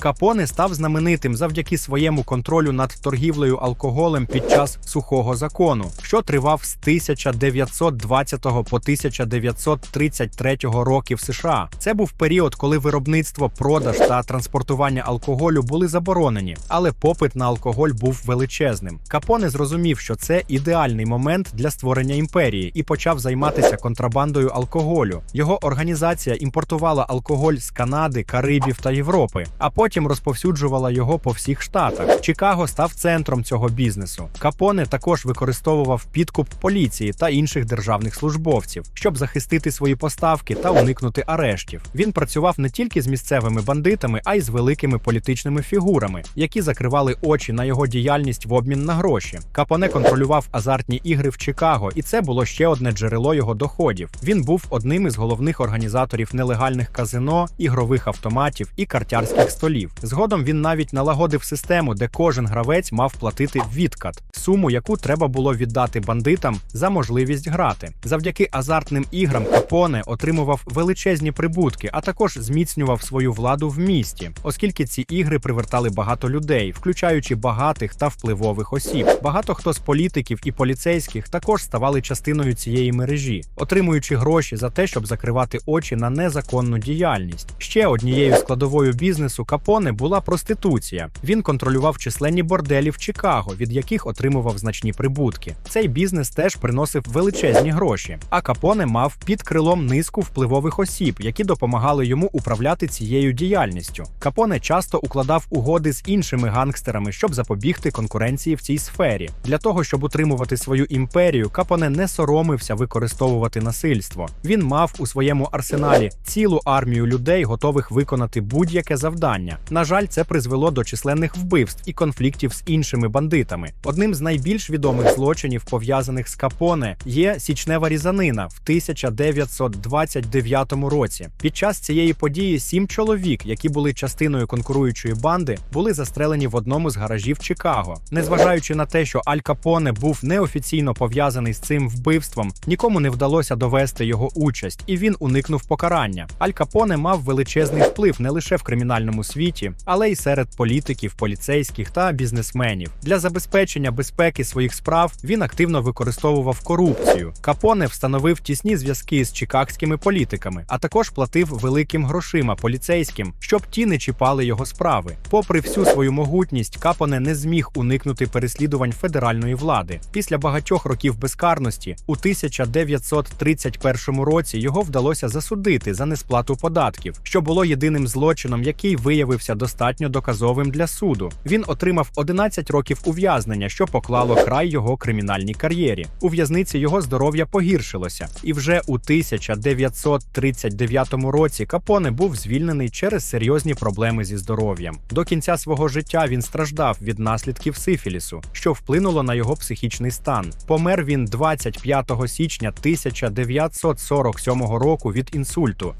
Капоне став знаменитим завдяки своєму контролю над торгівлею алкоголем під час сухого закону, що тривав з 1920 по 1933 років США. Це був період, коли виробництво, продаж та транспортування алкоголю були заборонені, але попит на алкоголь був величезним. Капоне зрозумів, що це ідеальний момент для створення імперії і почав займатися контрабандою алкоголю. Його організація імпортувала алкоголь з Канади, Карибів та Європи, а потім розповсюджувала його по всіх штатах. Чикаго став центром цього бізнесу. Капоне також використовував підкуп поліції та інших державних службовців, щоб захистити свої поставки та уникнути арештів. Він працював не тільки з місцевими бандитами, а й з великими політичними фігурами, які закривали очі на його діяльність в обмін на гроші. Капоне контролював азартні ігри в Чикаго, і це було ще одне джерело його доходів. Він був одним із головних організаторів нелегальних казино, ігрових автоматів і картярських столів. Згодом він навіть налагодив систему, де кожен гравець мав платити відкат, суму, яку треба було віддати бандитам за можливість грати. Завдяки азартним іграм Капоне отримував величезні прибутки, а також зміцнював свою владу в місті, оскільки ці ігри привертали багато людей, включаючи багатих та впливових осіб. Багато хто з політиків і поліцейських також ставали частиною цієї мережі, отримуючи гроші за те, щоб закривати очі на незаконну діяльність. Ще однією складовою бізнесу Капоне була проституція. Він контролював численні борделі в Чикаго, від яких отримував значні прибутки. Цей бізнес теж приносив величезні гроші. А Капоне мав під крилом низку впливових осіб, які допомагали йому управляти цією діяльністю. Капоне часто укладав угоди з іншими гангстерами, щоб запобігти конкуренції в цій сфері. Для того щоб утримувати свою імперію, Капоне не соромився використовувати насильство. Він мав у своєму арсеналі цілу армію людей, готових виконати будь-яке завдання. На жаль, це призвело до численних вбивств і конфліктів з іншими бандитами. Одним з найбільш відомих злочинів, пов'язаних з Капоне, є січнева різанина в 1929 році. Під час цієї події сім чоловік, які були частиною конкуруючої банди, були застрелені в одному з гаражів Чикаго. Незважаючи на те, що Аль Капоне був неофіційно пов'язаний з цим вбивством, нікому не вдалося довести його участь, і він уникнув покарання. Аль Капоне мав величезний вплив не лише в кримінальному світі, але й серед політиків, поліцейських та бізнесменів. Для забезпечення безпеки своїх справ він активно використовував корупцію. Капоне встановив тісні зв'язки з чикагськими політиками, а також платив великим грошима поліцейським, щоб ті не чіпали його справи. Попри всю свою могутність, Капоне не зміг уникнути переслідувань федеральної влади. Після багатьох років безкарності у 1931 році його вдалося засудити за несплату податків, що було єдиним злочином, який виявився достатньо доказовим для суду. Він отримав 11 років ув'язнення, що поклало край його кримінальній кар'єрі. У в'язниці його здоров'я погіршилося, і вже у 1939 році Капоне був звільнений через серйозні проблеми зі здоров'ям. До кінця свого життя він страждав від наслідків сифілісу, що вплинуло на його психічний стан. Помер він 25 січня 1947 року від інсульту.